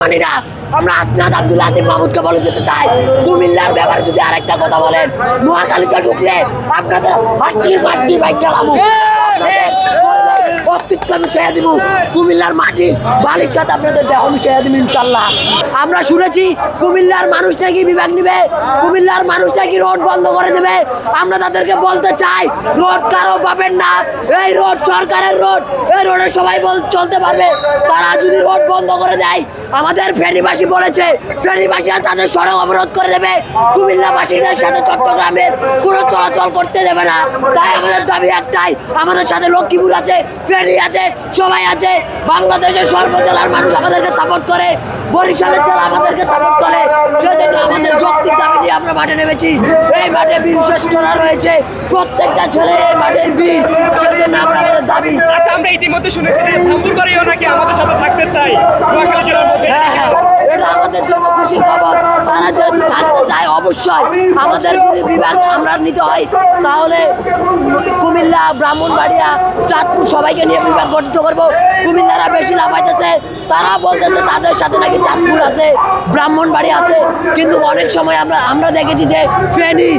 মানি না আমরা আসনাদ আব্দুল আসিফ মাহমুদকে বলে যেতে চাই, কুমিল্লার ব্যাপারে যদি আরেকটা কথা বলেন, নোয়াখালীতে ঢুকলে আপনাদের মাটি মাটি বাইক চালাবো অস্তিত্ব মিশাইয়া দিব, কুমিল্লার মাটি, বালির সাথে আপনাদের দেহ মিশাইয়া দিব ইনশাল্লাহ। আমরা শুনেছি কুমিল্লার মানুষ নাকি বিভাগ নিবে, কুমিল্লার মানুষ নাকি রোড বন্ধ করে দেবে। আমরা তাদেরকে বলতে চাই, রোড কারও পাবেন না। এই রোড সরকারের রোড, এই রোডে সবাই চলতে পারবে। তারা যদি রোড বন্ধ করে দেয়, আমাদের ফেনীবাসী বলেছে, ফেনীবাসীরা তাদের সড়ক অবরোধ করে দেবে। কুমিল্লাবাসীদের সাথে চট্টগ্রামের কোনো চলাচল করতে দেবে না। তাই আমাদের দাবি একটাই, আমাদের সাথে লক্ষ্মীপুর আছে ফেনী আছে সবাই আছে। বাংলাদেশের সর্বজেলার মানুষ আমাদেরকে সাপোর্ট করে বরিশালের জেলা আমাদেরকে সাপোর্ট করে। সেজন্য আমাদের যৌক্তিক দাবি নিয়ে আমরা মাঠে নেমেছি। এই মাঠে বীর শ্রেষ্ঠরা রয়েছে। প্রত্যেকটা ছেলে এই মাঠের বীর। সেজন্য আমরা আমাদের দাবি আচ্ছা আমরা ইতিমধ্যে শুনেছি যে নাকি আমাদের সাথে থাকতে চাই নোয়াখালী জেলার মধ্যে। হ্যাঁ হ্যাঁ। এটা আমাদের জন্য খুশির খবর। তারা যেহেতু থাকতে চায়, অবশ্যই আমাদের যদি বিভাগ আমরা নিতে হয়, তাহলে কুমিল্লা, ব্রাহ্মণবাড়িয়া, চাঁদপুর সবাইকে নিয়ে বিভাগ গঠিত করব। কুমিল্লারা বেশি লাফাইতেছে তারা বলতেছে তাদের সাথে নাকি চাঁদপুর আছে ব্রাহ্মণবাড়ি আছে। কিন্তু অনেক সময় আমরা আমরা দেখেছি যে ফেনী,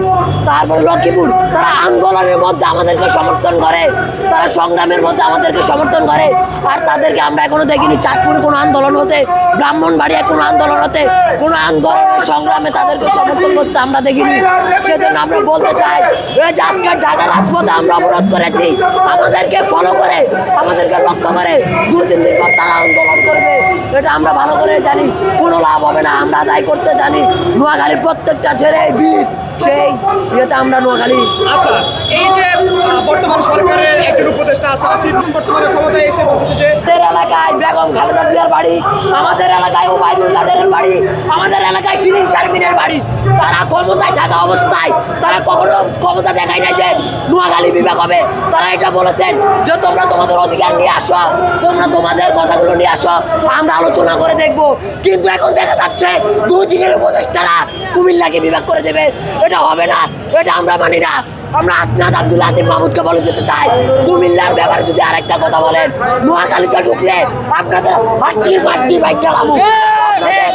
তারপরে লক্ষ্মীপুর, তারা আন্দোলনের মধ্যে আমাদেরকে সমর্থন করে, তারা সংগ্রামের মধ্যে আমাদেরকে সমর্থন করে, আর তাদেরকে আমরা এখনও দেখিনি চাঁদপুরে কোনো আন্দোলন হতে ব্রাহ্মণবাড়িয়া কোনো আন্দোলন হতে, কোনো আন্দোলনের সংগ্রামে তাদেরকে সমর্থন করতে আমরা দেখিনি। সেজন্য আমরা বলতে চাই এই আজকে ঢাকা রাজপথে আমরা অবরোধ করেছি, আমাদেরকে ফলো করে, আমাদেরকে লক্ষ্য করে দু তিন দিন পর তারা আন্দোলন করবে। এটা আমরা ভালো করে জানি, কোনো লাভ হবে না, আমরা আদায় করতে জানি। নোয়াখালীর প্রত্যেকটা ছেলে বীর, সেই ইয়েতে আমরা নোয়াখালী আচ্ছা এই যে বর্তমান সরকারের একজন উপদেষ্টা আসিফ, বর্তমানে ক্ষমতায় এসে বলতেছে যে, আমাদের এলাকায় বেগম খালেদা জিয়ার বাড়ি, আমাদের এলাকায় ওবায়দুল কাদেরের বাড়ি, আমাদের এলাকায় শিরিন শারমিনের বাড়ি। তারা ক্ষমতায় থাকা অবস্থায়, তারা কখনো ক্ষমতা দেখায় না যে নোয়াখালী বিভাগ হবে। তারা এটা বলেছেন যে, তোমরা তোমাদের অধিকার নিয়ে আসো, তোমরা তোমাদের কথাগুলো নিয়ে আসো, আমরা আলোচনা করে দেখব। কিন্তু এখন দেখা যাচ্ছে, দুই দিনের উপদেষ্টারা কুমিল্লাকে বিভাগ করে দেবে। এটা হবে না, এটা আমরা মানি না। আমরা আসনাদ আব্দুল আসিফ মাহমুদকে বলে যেতে চাই। কুমিল্লার ব্যাপারে যদি আরেকটা কথা বলেন নোয়াখালীতে ঢুকলে আপনাদের মাটি মাটি বাইক আপনাদের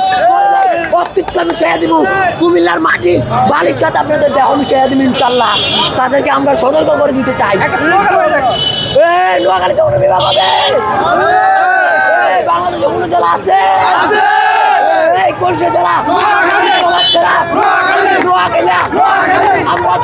অস্তিত্ব মিশাইয়া দিব। কুমিল্লার মাটি বালির সাথে আপনাদের দেহ মিশাইয়া দিব ইনশাল্লাহ। তাদেরকে আমরা সতর্ক করে দিতে চাই। হয়ে নোয়াখালীতে কোনো বিভাগ হবে? বাংলাদেশে কোনো জেলা আছে? এই কোন সে জেলা? নোয়াখালী। নোয়াখালী। আমরা